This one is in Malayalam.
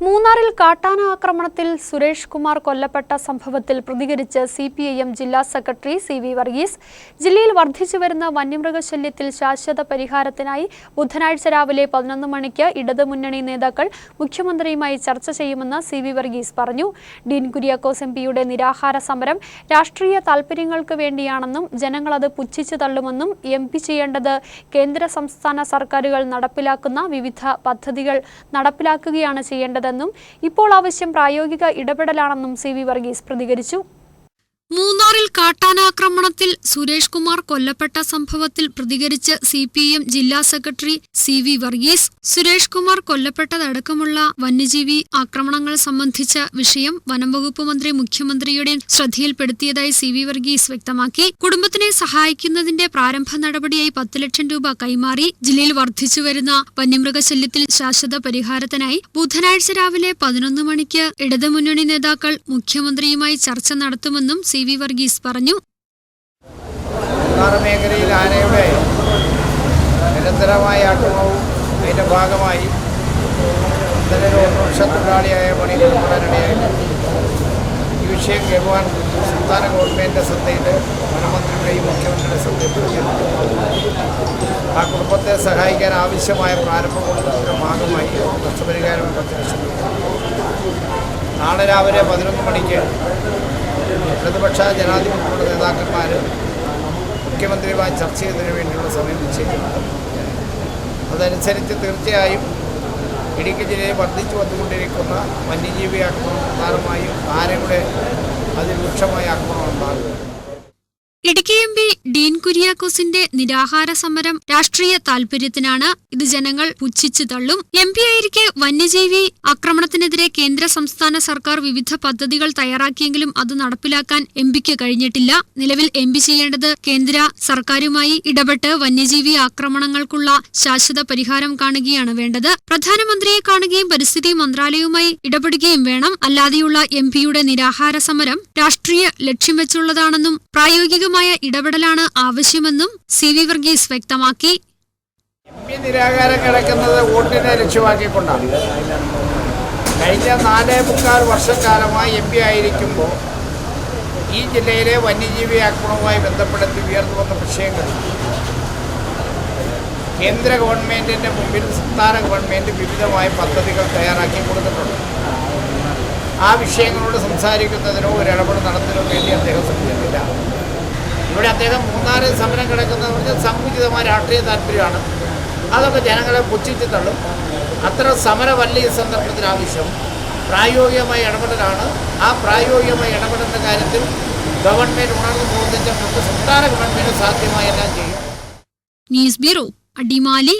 മൂന്നാറിൽ കാട്ടാന ആക്രമണത്തിൽ സുരേഷ് കുമാർ കൊല്ലപ്പെട്ട സംഭവത്തിൽ പ്രതികരിച്ച് സി പി ഐ എം ജില്ലാ സെക്രട്ടറി സി വി വർഗീസ്. ജില്ലയിൽ വർദ്ധിച്ചുവരുന്ന വന്യമൃഗശല്യത്തിൽ ശാശ്വത പരിഹാരത്തിനായി ബുധനാഴ്ച രാവിലെ പതിനൊന്ന് മണിക്ക് ഇടതുമുന്നണി നേതാക്കൾ മുഖ്യമന്ത്രിയുമായി ചർച്ച ചെയ്യുമെന്ന് സി വി വർഗീസ് പറഞ്ഞു. ഡീൻ കുര്യാക്കോസ് എം പിയുടെ നിരാഹാര സമരം രാഷ്ട്രീയ താൽപര്യങ്ങൾക്ക് വേണ്ടിയാണെന്നും ജനങ്ങളത് പുച്ഛിച്ചു തള്ളുമെന്നും എം പി ചെയ്യേണ്ടത് കേന്ദ്ര സംസ്ഥാന സർക്കാരുകൾ നടപ്പിലാക്കുന്ന വിവിധ പദ്ധതികൾ നടപ്പിലാക്കുകയാണ് ചെയ്യേണ്ടതെന്നും ഇപ്പോൾ ആവശ്യം പ്രായോഗിക ഇടപെടലാണെന്നും സി വി വർഗീസ് പ്രതികരിച്ചു മൂന്നാറിൽ കാട്ടാനാക്രമണത്തിൽ സുരേഷ് കുമാർ കൊല്ലപ്പെട്ട സംഭവത്തിൽ പ്രതികരിച്ച് സി പി എം ജില്ലാ secretary C V Varghese Suresh Kumar കൊല്ലപ്പെട്ടതടക്കമുള്ള വന്യജീവി ആക്രമണങ്ങൾ സംബന്ധിച്ച വിഷയം വനംവകുപ്പ് മന്ത്രി മുഖ്യമന്ത്രിയുടെ ശ്രദ്ധയിൽപ്പെടുത്തിയതായി സി വി വർഗീസ് വ്യക്തമാക്കി. കുടുംബത്തിനെ സഹായിക്കുന്നതിന്റെ പ്രാരംഭ നടപടിയായി പത്ത് ലക്ഷം രൂപ കൈമാറി. ജില്ലയിൽ വർദ്ധിച്ചുവരുന്ന വന്യമൃഗശല്യത്തിൽ ശാശ്വത പരിഹാരത്തിനായി ബുധനാഴ്ച രാവിലെ പതിനൊന്ന് മണിക്ക് ഇടതുമുന്നണി നേതാക്കൾ മുഖ്യമന്ത്രിയുമായി ചർച്ച നടത്തുമെന്നും സി വി വർഗീസ് പറഞ്ഞു. മേഖലയിൽ ആനയുടെ നിരന്തരമായ ആക്രമവും ഭാഗമായി തൊഴിലാളിയായ പണികൾ ഈ വിഷയം കേൾക്കുവാൻ സംസ്ഥാന ഗവൺമെന്റിന്റെ ശ്രദ്ധയിൽ വനമന്ത്രിയുടെയും മുഖ്യമന്ത്രിയുടെ ശ്രദ്ധയിൽപ്പെടുത്തിയിട്ടുണ്ട് ആ കുടുംബത്തെ സഹായിക്കാൻ ആവശ്യമായ പ്രാരംഭ ഭാഗമായി നഷ്ടപരിഹാരം നാളെ രാവിലെ പതിനൊന്ന് മണിക്ക് ഇടതുപക്ഷ ജനാധിപത്യങ്ങളുടെ നേതാക്കന്മാർ മുഖ്യമന്ത്രിയുമായി ചർച്ച ചെയ്യുന്നതിന് വേണ്ടിയുള്ള സമയം നിശ്ചയിച്ചിട്ടുണ്ട്. അതനുസരിച്ച് തീർച്ചയായും ഇടുക്കി ജില്ലയിൽ വർദ്ധിച്ചു വന്നുകൊണ്ടിരിക്കുന്ന വന്യജീവി ആക്രമണം പ്രധാനമായും ആനയുടെ അതിരൂക്ഷമായ ആക്രമണം ഉണ്ടാകും ഇടുക്കി എം പി ഡീൻ കുര്യാക്കോസിന്റെ നിരാഹാര സമരം രാഷ്ട്രീയ താൽപര്യത്തിനാണ് ഇത് ജനങ്ങൾ പുച്ഛിച്ചു തള്ളും. എം പി ആയിരിക്കെ വന്യജീവി ആക്രമണത്തിനെതിരെ കേന്ദ്ര സംസ്ഥാന സർക്കാർ വിവിധ പദ്ധതികൾ തയ്യാറാക്കിയെങ്കിലും അത് നടപ്പിലാക്കാൻ എം പിക്ക് കഴിഞ്ഞിട്ടില്ല. നിലവിൽ എം പി ചെയ്യേണ്ടത് കേന്ദ്ര സർക്കാരുമായി ഇടപെട്ട് വന്യജീവി ആക്രമണങ്ങൾക്കുള്ള ശാശ്വത പരിഹാരം കാണുകയാണ് വേണ്ടത്. പ്രധാനമന്ത്രിയെ കാണുകയും പരിസ്ഥിതി മന്ത്രാലയവുമായി ഇടപെടുകയും വേണം. അല്ലാതെയുള്ള എം പിയുടെ നിരാഹാര സമരം രാഷ്ട്രീയ ലക്ഷ്യം വെച്ചുള്ളതാണെന്നും പ്രായോഗികമായ ഇടപെടലാണ് ആവശ്യമെന്നും സി വി വർഗീസ് വ്യക്തമാക്കി. നിരാകാരം കിടക്കുന്നത് വോട്ടിനെ ലക്ഷ്യമാക്കിക്കൊണ്ടാണ്. കഴിഞ്ഞ നാല് മുക്കാൽ വർഷക്കാലമായി എം പി ആയിരിക്കുമ്പോൾ ഈ ജില്ലയിലെ വന്യജീവി ആക്രമണവുമായി ബന്ധപ്പെടുത്തി ഉയർന്നു വന്ന വിഷയങ്ങൾ. കേന്ദ്ര ഗവൺമെന്റിന്റെ മുമ്പിൽ സംസ്ഥാന ഗവൺമെന്റ് വിവിധമായ പദ്ധതികൾ തയ്യാറാക്കി കൊടുത്തിട്ടുണ്ട്. ആ വിഷയങ്ങളോട് സംസാരിക്കുന്നതിനോ ഒരു ഇടപെടൽ നടത്തുന്നതിനോ വേണ്ടി അദ്ദേഹം ശ്രമിക്കുന്നില്ല. ഇവിടെ അദ്ദേഹം മൂന്നാറിൽ സമരം കിടക്കുന്നത് പറഞ്ഞാൽ രാഷ്ട്രീയ താല്പര്യമാണ്. അതൊക്കെ ജനങ്ങളെ പുച്ഛിച്ച് തള്ളും. അത്ര സമരമല്ല ഈ സന്ദർഭത്തിൽ ആവശ്യം പ്രായോഗികമായ ഇടപെടലാണ്. ആ പ്രായോഗികമായ ഇടപെടലിന്റെ കാര്യത്തിൽ ഗവൺമെന്റ് ഉണർന്നു പ്രവർത്തിച്ച സംസ്ഥാന ഗവൺമെന്റ് സാധ്യമായ എല്ലാം ചെയ്യും. News bureau Adimali.